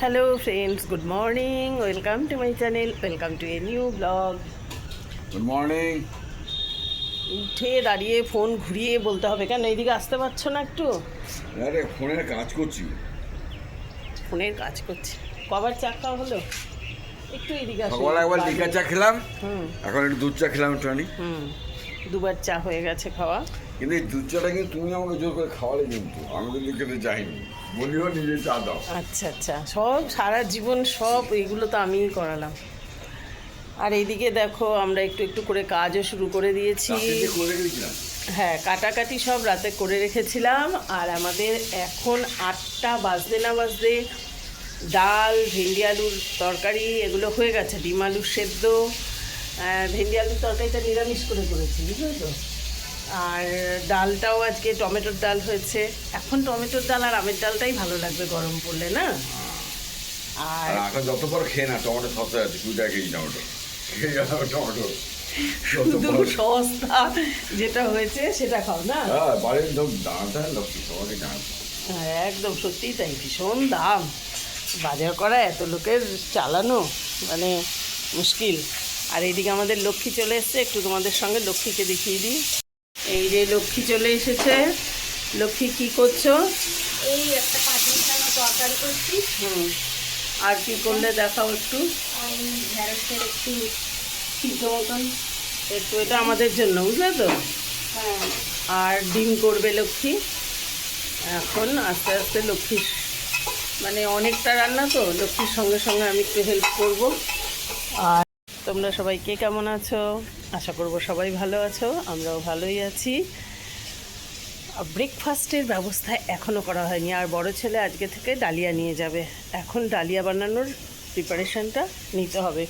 Hello friends good morning welcome to my channel welcome to a new blog good morning উঠে দাঁড়িয়ে phone ঘুরিয়ে বলতে হবে কেন? এইদিকে আসতে পারছ না একটু? আরে ফোনের কাজ করছি। ফোনের কাজ করছে। কবার চা খাওয়া হলো? একটু এদিকে আসো। সকালে একবার লিকা চা খেলাম। হুম। এখন একটু দুধ চা খেলাম একটুখানি। হুম। দুবার চা হয়ে গেছে খাওয়া। কিন্তু এই দুধ চাটা কিন্তু তুমি আমাকে জোর করে খাওয়ালে কিন্তু আমি কিন্তু খেতে চাইনি। বলিও নিজে চা দাও। আচ্ছা আচ্ছা। সব সারা জীবন সব এগুলো তো আমিই করালাম। আর এইদিকে দেখো আমরা একটু একটু করে কাজও শুরু করে দিয়েছি। করে হ্যাঁ কাটাকাটি সব রাতে করে রেখেছিলাম। আর আমাদের এখন আটটা বাজতে না বাজতে ডাল ভেন্ডি আলুর তরকারি এগুলো হয়ে গেছে। ডিম আলুর সেদ্ধ। ভেন্ডি আলুর তরকারিটা নিরামিষ করে করেছি বুঝলে তো? আর ডালটাও আজকে টমেটোর ডাল হয়েছে। এখন টমেটোর ডাল আর আমের ডালটাই ভালো লাগবে গরম পড়লে না? আর এখন যত পর খেয়ে না টমেটো সস্তা আছে কুড়ি টাকা কেজি টমেটো। টমেটো। শুধু সস্তা যেটা হয়েছে সেটা খাও না? হ্যাঁ বাড়ির লোক দাঁড়াতে লক্ষ্মী হ্যাঁ একদম সত্যিই তাই ভীষণ দাম। বাজার করা এত লোকের চালানো মানে মুশকিল। আর এদিকে আমাদের লক্ষ্মী চলে এসছে একটু তোমাদের সঙ্গে লক্ষ্মীকে দেখিয়ে দিই। এই যে লক্ষ্মী চলে এসেছে। লক্ষ্মী কি করছ? এই একটা পাঁচ মিনিট তরকারি করছি। হুম। আর কি করলে দেখাও একটু। আর ঢেঁড়সের একটু সিদ্ধ মতন। একটু এটা আমাদের জন্য বুঝলে তো? হ্যাঁ। আর ডিম করবে লক্ষ্মী। এখন আস্তে আস্তে লক্ষ্মীর মানে অনেকটা রান্না তো লক্ষ্মীর সঙ্গে সঙ্গে আমি একটু হেল্প করব। আর তোমরা সবাই কে কেমন আছো? আশা করব সবাই ভালো আছো, আমরাও ভালোই আছি। ব্রেকফাস্টের ব্যবস্থা এখনও করা হয়নি, আর বড় ছেলে আজকে থেকে ডালিয়া নিয়ে যাবে। এখন ডালিয়া বানানোর প্রিপারেশনটা নিতে হবে।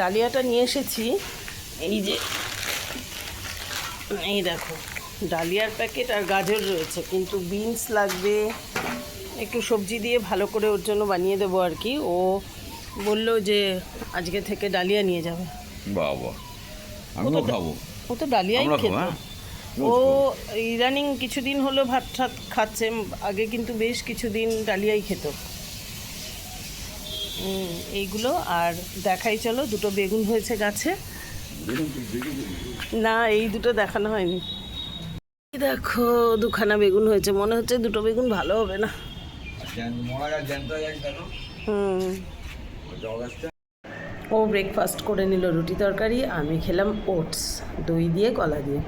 ডালিয়াটা নিয়ে এসেছি, এই যে, এই দেখো, ডালিয়ার প্যাকেট আর গাজর রয়েছে, কিন্তু বিনস লাগবে। একটু সবজি দিয়ে ভালো করে ওর জন্য বানিয়ে দেবো আর কি। ও বলল যে আজকে থেকে ডালিয়া নিয়ে যাবে। বাবা আমিও খাব। ও তো ডালিয়াই খেত। হ্যাঁ? ও ইদানিং কিছুদিন হলো ভাত ঠাত খাচ্ছে আগে কিন্তু বেশ কিছুদিন ডালিয়াই খেত। এইগুলো আর দেখাই চলো দুটো বেগুন হয়েছে গাছে। না এই দুটো দেখানো হয়নি। দেখো দুখানা বেগুন হয়েছে মনে হচ্ছে দুটো বেগুন ভালো হবে না। হুম। ও ব্রেকফাস্ট করে নিল রুটি তরকারি, আমি খেলাম ওটস দই দিয়ে, কলা দিয়ে।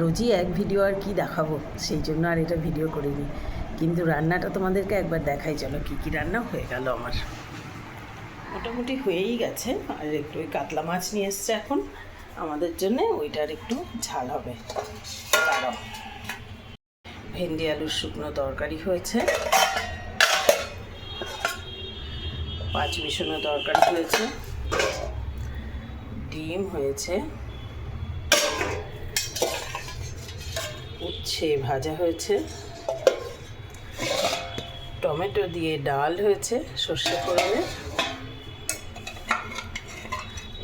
রোজই এক ভিডিও আর কি দেখাবো, সেই জন্য আর এটা ভিডিও করিনি। কিন্তু রান্নাটা তোমাদেরকে একবার দেখাই, চলো কী কী রান্না হয়ে গেল আমার। মোটামুটি হয়েই গেছে, আর একটু ওই কাতলা মাছ নিয়ে এসছে এখন। আমাদের জন্যে ওইটার একটু ঝাল হবে। ভেন্ডি, আলুর শুকনো তরকারি হয়েছে। পাঁচ মিশানো তরকারি হয়েছে। ডিম হয়েছে। উচ্ছে ভাজা হয়েছে। টমেটো দিয়ে ডাল হয়েছে সর্ষে ফোড়নে।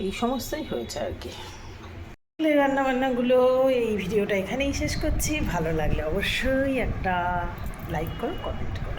এই সমস্তই হয়েছে আর কি। রান্নাবান্নাগুলো, এই ভিডিওটা এখানেই শেষ করছি। ভালো লাগলে অবশ্যই একটা লাইক করো কমেন্ট করো।